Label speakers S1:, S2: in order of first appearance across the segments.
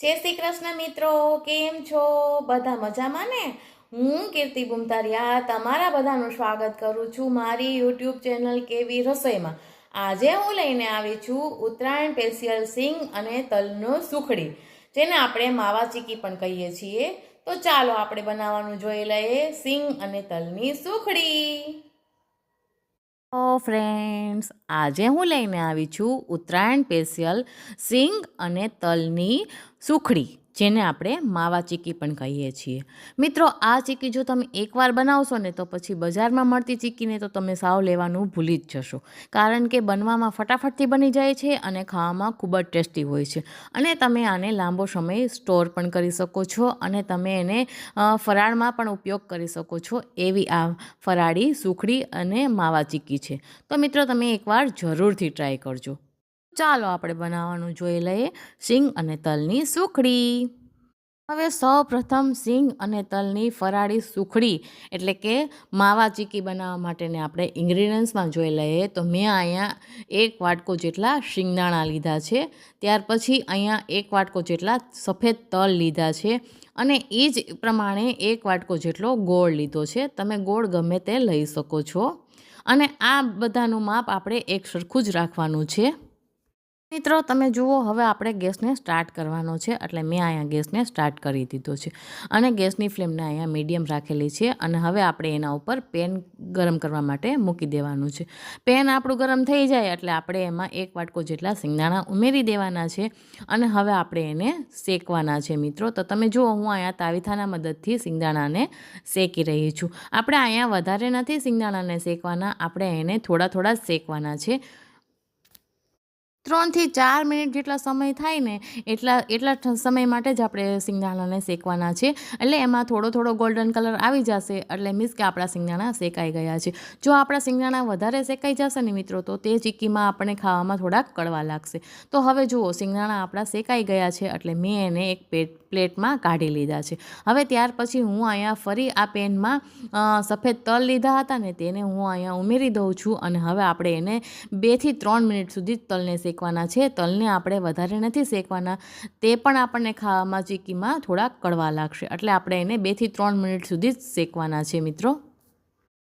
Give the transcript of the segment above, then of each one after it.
S1: જય શ્રી કૃષ્ણ મિત્રો, કેમ છો? બધા મજામાં ને? હું કીર્તિ બુમતારિયા તમારા બધાનું સ્વાગત કરું છું મારી યુટ્યુબ ચેનલ કેવી રસોઈમાં. આજે હું લઈને આવી છું ઉત્તરાયણ પેશિયલ સિંગ અને તલનું સુખડી, જેને આપણે માવા ચીકી પણ કહીએ છીએ. તો ચાલો આપણે બનાવવાનું જોઈ લઈએ સિંગ અને તલની સુખડી. ઓ ફ્રેન્ડ્સ આજે હું લઈને આવી છું ઉત્તરાયણ સ્પેશિયલ સિંગ અને તલની સુખડી. જેને આપણે માવા ચીકી પણ કહીએ છીએ. મિત્રો, આ ચીકી જો તમે એકવાર બનાવશો ને તો પછી બજારમાં મળતી ચીકીને તો તમે સાવ લેવાનું ભૂલી જ જશો. કારણ કે બનવામાં ફટાફટથી બની જાય છે અને ખાવામાં ખૂબ જ ટેસ્ટી હોય છે. અને તમે આને લાંબો સમય સ્ટોર પણ કરી શકો છો અને તમે એને ફરાળમાં પણ ઉપયોગ કરી શકો છો એવી આ ફરાળી, સુખડી અને માવા ચીકી છે. તો મિત્રો, તમે એકવાર જરૂરથી ટ્રાય કરજો. ચાલો આપણે બનાવવાનું જોઈ લઈએ સિંગ અને તલની સુખડી. હવે સૌ પ્રથમ સિંગ અને તલની ફરાળી સુખડી, એટલે કે માવા ચીકી બનાવવા માટેને આપણે ઇન્ગ્રીડિયન્ટ્સમાં જોઈ લઈએ. તો મેં અહીંયા એક વાટકો જેટલા શિંગદાણા લીધા છે, ત્યાર પછી અહીંયા એક વાટકો જેટલા સફેદ તલ લીધા છે અને એ જ પ્રમાણે એક વાટકો જેટલો ગોળ લીધો છે. તમે ગોળ ગમે તે લઈ શકો છો. અને આ બધાનું માપ આપણે એક સરખું જ રાખવાનું છે. મિત્રો, તમે જુઓ, હવે આપણે ગેસને સ્ટાર્ટ કરવાનો છે. એટલે મેં અહીંયા ગેસને સ્ટાર્ટ કરી દીધો છે. અને ગેસની ફ્લેમને અહીંયા મીડિયમ રાખેલી છે અને હવે આપણે એના ઉપર પેન ગરમ કરવા માટે મૂકી દેવાનું છે. પેન આપણું ગરમ થઈ જાય એટલે આપણે એમાં એક વાટકો જેટલા સિંગદાણા ઉમેરી દેવાના છે અને હવે આપણે એને શેકવાના છે, મિત્રો. તો તમે જુઓ, હું અહીંયા તાવીથાના મદદથી સિંગદાણાને શેકી રહી છું. આપણે અહીંયા વધારે નથી સિંગદાણાને શેકવાના, આપણે એને થોડા થોડા શેકવાના છે. ત્રણથી ચાર મિનિટ જેટલા સમય થાય ને એટલા એટલા સમય માટે જ આપણે સિંગદાણાને શેકવાના છે. એટલે એમાં થોડો થોડો ગોલ્ડન કલર આવી જશે, એટલે મીન્સ કે આપણા સિંગદાણા શેકાઈ ગયા છે. જો આપણા સિંગદાણા વધારે શેકાઈ જશે ને મિત્રો, તો તે ચીક્કીમાં આપણને ખાવામાં થોડાક કડવા લાગશે. તો હવે જુઓ, સિંગદાણા આપણા શેકાઈ ગયા છે, એટલે મેં એને એક પેટ પ્લેટમાં કાઢી લીધા છે. હવે ત્યાર પછી હું અહીંયા ફરી આ પેનમાં સફેદ તલ લીધા હતા ને તેને હું અહીંયા ઉમેરી દઉં છું અને હવે આપણે એને બેથી ત્રણ મિનિટ સુધી તલને શેકવાના છે. તલને આપણે વધારે નથી શેકવાના. તે પણ આપણને ખાવામાં ચીકીમાં થોડા કડવા લાગશે. એટલે આપણે એને બેથી ત્રણ મિનિટ સુધી જ શેકવાના છે મિત્રો.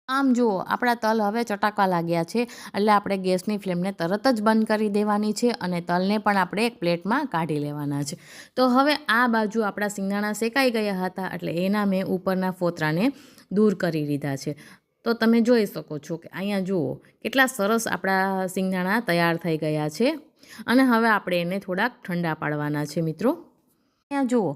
S1: આમ જુઓ, આપણા તલ હવે ચટાકવા લાગ્યા છે, એટલે આપણે ગેસની ફ્લેમને તરત જ બંધ કરી દેવાની છે અને તલને પણ આપણે એક પ્લેટમાં કાઢી લેવાના છે. તો હવે આ બાજુ આપણા સિંગાણા શેકાઈ ગયા હતા, એટલે એના મેં ઉપરના ફોતરાને દૂર કરી લીધા છે. તો તમે જોઈ શકો છો કે અહીંયા જુઓ, કેટલા સરસ આપણા સિંગાણા તૈયાર થઈ ગયા છે. અને હવે આપણે એને થોડાક ઠંડા પાડવાના છે મિત્રો. અહીંયા જુઓ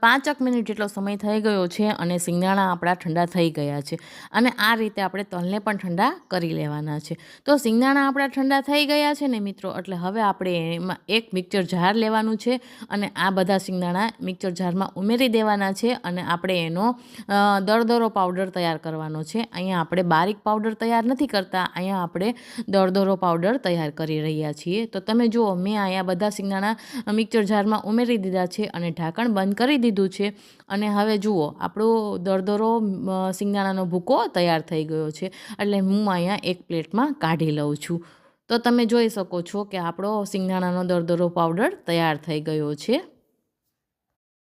S1: પાંચક મિનિટ જેટલો સમય થઈ ગયો છે અને સિંગદાણા આપણા ઠંડા થઈ ગયા છે અને આ રીતે આપણે તલને પણ ઠંડા કરી લેવાના છે. તો સિંગદાણા આપણા ઠંડા થઈ ગયા છે ને મિત્રો એટલે હવે આપણે એમાં એક મિક્સર જાર લેવાનું છે અને આ બધા સિંગદાણા મિક્સર જારમાં ઉમેરી દેવાના છે અને આપણે એનો અ, દરદરો પાવડર તૈયાર કરવાનો છે. અહીંયા આપણે બારીક પાવડર તૈયાર નથી કરતા અહીંયા આપણે દરદરો પાવડર તૈયાર કરી રહ્યા છીએ. તો તમે જુઓ મેં અહીંયા બધા સિંગદાણા મિક્સર જારમાં ઉમેરી દીધા છે અને ઢાંકણ બંધ કરી દીધું છે. અને હવે જુઓ, આપણો દરદરો સિંગદાણાનો ભૂકો તૈયાર થઈ ગયો છે. એટલે હું અહીંયા એક પ્લેટમાં કાઢી લઉં છું. તો તમે જોઈ શકો છો કે આપણો સિંગદાણાનો દરદરો પાવડર તૈયાર થઈ ગયો છે.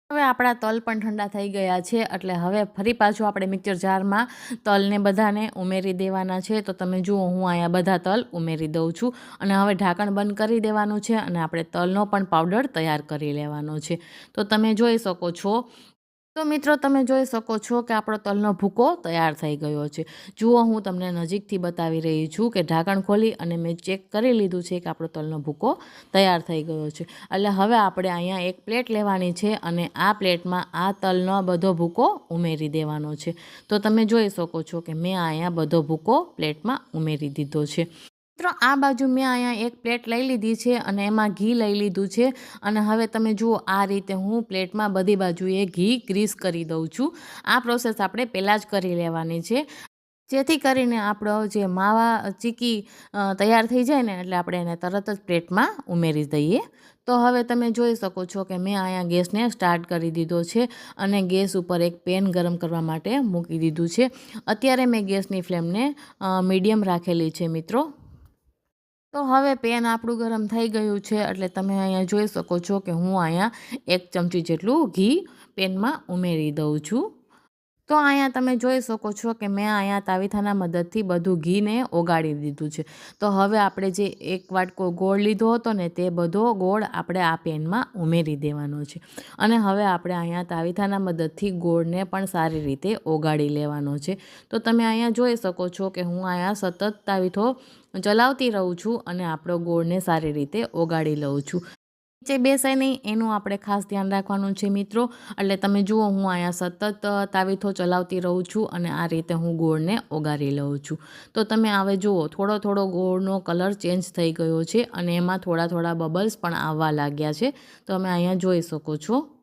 S1: હવે આપણા તલ પણ ઠંડા થઈ ગયા છે, એટલે હવે ફરી પાછું આપણે મિક્સર જારમાં તલને બધાને ઉમેરી દેવાના છે. તો તમે જુઓ, હું અહીંયા બધા તલ ઉમેરી દઉં છું અને હવે ઢાંકણ બંધ કરી દેવાનું છે અને આપણે તલનો પણ પાવડર તૈયાર કરી લેવાનો છે. તો તમે જોઈ શકો છો તો મિત્રો તમે જોઈ શકો છો કે આપણો તલનો ભૂકો તૈયાર થઈ ગયો છે. જુઓ, હું તમને નજીકથી બતાવી રહી છું કે ઢાંકણ ખોલી અને મેં ચેક કરી લીધું છે કે આપણો તલનો ભૂકો તૈયાર થઈ ગયો છે. એટલે હવે આપણે અહીંયા એક પ્લેટ લેવાની છે અને આ પ્લેટમાં આ તલનો બધો ભૂકો ઉમેરી દેવાનો છે. તો તમે જોઈ શકો છો કે મેં અહીંયા બધો ભૂકો પ્લેટમાં ઉમેરી દીધો છે. મિત્રો, આ બાજુ મેં અહીંયા એક પ્લેટ લઈ લીધી છે અને એમાં ઘી લઈ લીધું છે. અને હવે તમે જુઓ, આ રીતે હું પ્લેટમાં બધી બાજુએ ઘી ગ્રીસ કરી દઉં છું. આ પ્રોસેસ આપણે પહેલાં જ કરી લેવાની છે. જેથી કરીને આપણો જે માવા ચીકી તૈયાર થઈ જાય ને, એટલે આપણે એને તરત જ પ્લેટમાં ઉમેરી દઈએ. તો હવે તમે જોઈ શકો છો કે મેં અહીંયા ગેસને સ્ટાર્ટ કરી દીધો છે અને ગેસ ઉપર એક પેન ગરમ કરવા માટે મૂકી દીધું છે. અત્યારે મેં ગેસની ફ્લેમને મીડિયમ રાખેલી છે મિત્રો. તો હવે પેન આપણું ગરમ થઈ ગયું છે, એટલે તમે અહીંયા જોઈ શકો છો કે હું અહીંયા એક ચમચી જેટલું ઘી પેનમાં ઉમેરી દઉં છું. તો અહીંયા તમે જોઈ શકો છો કે મેં અહીંયા તાવીથાના મદદથી બધું ઘીને ઓગાળી દીધું છે. તો હવે આપણે જે એક વાટકો ગોળ લીધો હતો ને તે બધો ગોળ આપણે આ પેનમાં ઉમેરી દેવાનો છે. અને હવે આપણે અહીંયા તાવીથાના મદદથી ગોળને પણ સારી રીતે ઓગાળી લેવાનો છે. તો તમે અહીંયા જોઈ શકો છો કે હું અહીંયા સતત તાવીથો ચલાવતી રહું છું અને આપણો ગોળને સારી રીતે ઓગાળી લઉં છું. નીચે બેસાય નહીં, એનું આપણે ખાસ ધ્યાન રાખવાનું છે મિત્રો. એટલે તમે જુઓ, હું અહીંયા સતત તાવીથો ચલાવતી રહું છું અને આ રીતે હું ગોળને ઓગારી લઉં છું. તો તમે હવે જુઓ, થોડો થોડો ગોળનો કલર ચેન્જ થઈ ગયો છે અને એમાં થોડા થોડા બબલ્સ પણ આવવા લાગ્યા છે. તમે અહીંયા જોઈ શકો છો.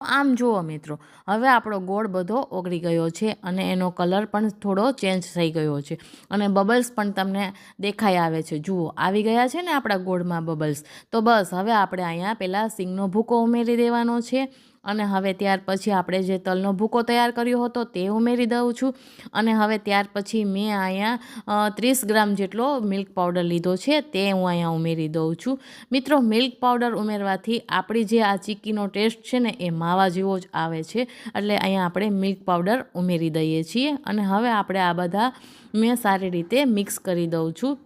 S1: આમ જુઓ મિત્રો, હવે આપણો ગોળ બધો ઓગળી ગયો છે અને એનો કલર પણ થોડો ચેન્જ થઈ ગયો છે અને બબલ્સ પણ તમને દેખાઈ આવે છે. જુઓ, આવી ગયા છે ને આપણા ગોળમાં બબલ્સ. તો બસ, હવે આપણે અહીંયા પહેલાં સિંગનો ભૂકો ઉમેરી દેવાનો છે. અને હવે ત્યાર પછી આપણે જે તલનો ભૂકો તૈયાર કર્યો હતો તે ઉમેરી દઉં છું. અને હવે ત્યાર પછી મેં અહીંયા ત્રીસ ગ્રામ જેટલો મિલ્ક પાવડર લીધો છે તે હું અહીંયા ઉમેરી દઉં છું. મિત્રો, મિલ્ક પાવડર ઉમેરવાથી આપણી જે આ ચીક્કીનો ટેસ્ટ છે ને એ માવા જેવો જ આવે છે. એટલે અહીંયા આપણે મિલ્ક પાવડર ઉમેરી દઈએ છીએ. અને હવે આપણે આ બધા મેં સારી રીતે મિક્સ કરી દઉં છું.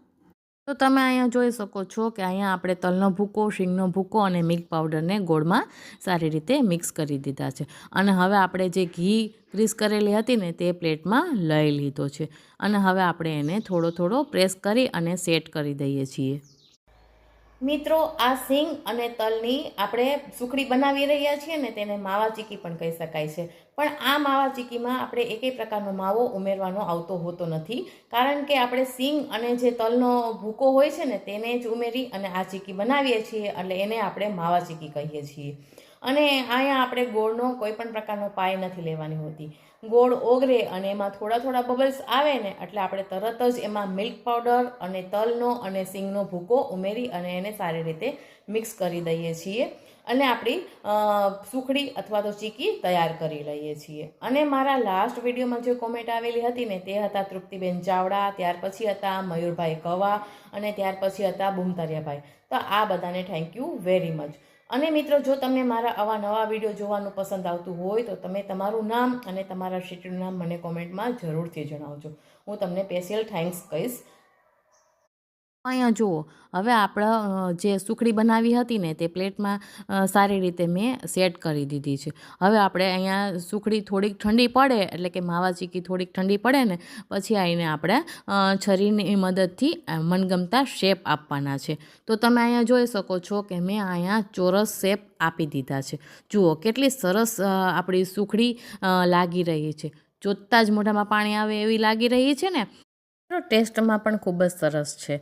S1: તો તમે અહીંયા જોઈ શકો છો કે અહીંયા આપણે તલનો ભૂકો, શીંગનો ભૂકો અને મિલ્ક પાવડરને ગોળમાં સારી રીતે મિક્સ કરી દીધા છે. અને હવે આપણે જે ઘી ગ્રીસ કરેલી હતી ને તે પ્લેટમાં લઈ લીધો છે. અને હવે આપણે એને થોડો થોડો પ્રેસ કરી અને સેટ કરી દઈએ છીએ. મિત્રો, આ સિંગ અને તલની આપણે સુખડી બનાવી રહ્યા છીએ ને તેને માવા ચીકી પણ કહી શકાય છે. પણ આ માવા ચીકીમાં આપણે એકેય પ્રકારનો માવો ઉમેરવાનો આવતો હોતો નથી. કારણ કે આપણે સિંગ અને જે તલનો ભૂકો હોય છે ને તેને જ ઉમેરી અને આ ચીકી બનાવીએ છીએ એટલે એને આપણે માવા ચીકી કહીએ છીએ. અને અહીંયા આપણે ગોળનો કોઈ પણ પ્રકારનો પાય નથી લેવાની હોતી. ગોળ ઓગરે અને એમાં થોડા થોડા બબલ્સ આવે ને, એટલે આપણે તરત જ એમાં મિલ્ક પાવડર અને તલનો અને સિંગનો ભૂકો ઉમેરી અને એને સારી રીતે મિક્સ કરી દઈએ છીએ અને આપણી સુખડી અથવા તો ચીકી તૈયાર કરી લઈએ છીએ. અને મારા લાસ્ટ વિડીયોમાં જે કોમેન્ટ આવેલી હતી ને, તે હતા તૃપ્તિબેન ચાવડા, ત્યાર પછી હતા મયુરભાઈ કવા અને ત્યાર પછી હતા બુમતરિયાભાઈ. તો આ બધાને થેન્ક યુ વેરી મચ અને મિત્રો, જો તમને મારા આવા નવા વીડિયો જોવાનું પસંદ આવતું હોય, તો તમે તમારું નામ અને તમારા સિટીનું નામ મને કોમેન્ટમાં જરૂરથી જણાવજો. હું તમને સ્પેશિયલ થેન્ક્સ કહીશ. અહીંયા જુઓ, હવે આપણા જે સુખડી બનાવી હતી ને તે પ્લેટમાં સારી રીતે મેં સેટ કરી દીધી છે. હવે આપણે અહીંયા સુખડી થોડીક ઠંડી પડે, એટલે કે માવા ચીકી થોડીક ઠંડી પડે ને, પછી આવીને આપણે છરીની મદદથી મનગમતા શેપ આપવાના છે. તો તમે અહીંયા જોઈ શકો છો કે મેં અહીંયા ચોરસ શેપ આપી દીધા છે. જુઓ કેટલી સરસ આપણી સુખડી લાગી રહી છે. જોતાં જ મોઢામાં પાણી આવે એવી લાગી રહી છે ને ટેસ્ટમાં પણ ખૂબ જ સરસ છે.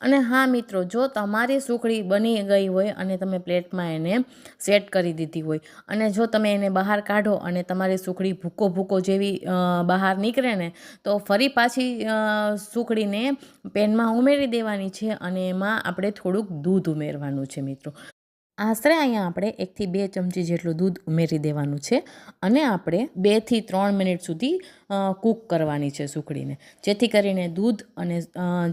S1: અને હા મિત્રો, જો તમારી સુખડી બની ગઈ હોય અને તમે પ્લેટમાં એને સેટ કરી દીધી હોય અને જો તમે એને બહાર કાઢો અને તમારી સુખડી ભૂકો ભૂકો જેવી બહાર નીકળે ને, તો ફરી પાછી સુખડીને પેનમાં ઉમેરી દેવાની છે અને એમાં આપણે થોડુંક દૂધ ઉમેરવાનું છે મિત્રો. આશરે અહીંયા આપણે એકથી બે ચમચી જેટલું દૂધ ઉમેરી દેવાનું છે અને આપણે બેથી ત્રણ મિનિટ સુધી કૂક કરવાની છે સુખડીને. જેથી કરીને દૂધ અને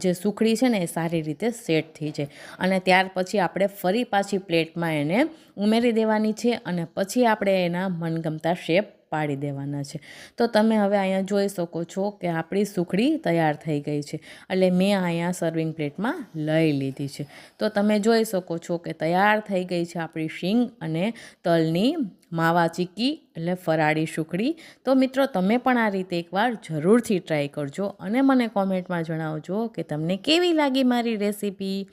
S1: જે સુખડી છે ને એ સારી રીતે સેટ થઈ જાય. અને ત્યાર પછી આપણે ફરી પાછી પ્લેટમાં એને ઉમેરી દેવાની છે અને પછી આપણે એના મનગમતા શેપ પાડી દેવાના છે. તો તમે હવે અહીંયા જોઈ શકો છો કે આપણી સુખડી તૈયાર થઈ ગઈ છે. એટલે મેં અહીંયા સર્વિંગ પ્લેટમાં લઈ લીધી છે. તો તમે જોઈ શકો છો કે તૈયાર થઈ ગઈ છે આપણી શીંગ અને તલની માવા ચીકી એટલે ફરાળી સુખડી. તો મિત્રો, તમે પણ આ રીતે એકવાર જરૂરથી ટ્રાય કરજો અને મને કોમેન્ટમાં જણાવજો કે તમને કેવી લાગી મારી રેસીપી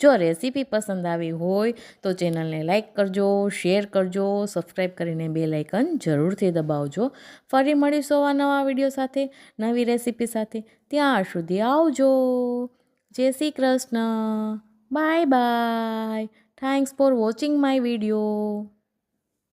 S1: જો રેસીપી પસંદ આવી હોય તો ચેનલને લાઇક કરજો શેર કરજો સબસ્ક્રાઈબ કરીને બે લાઇકન જરૂરથી દબાવજો. ફરી મળીશું આવા નવા વીડિયો સાથે, નવી રેસીપી સાથે. ત્યાં સુધી આવજો. જય Shri Krishna. Bye bye thanks for watching my video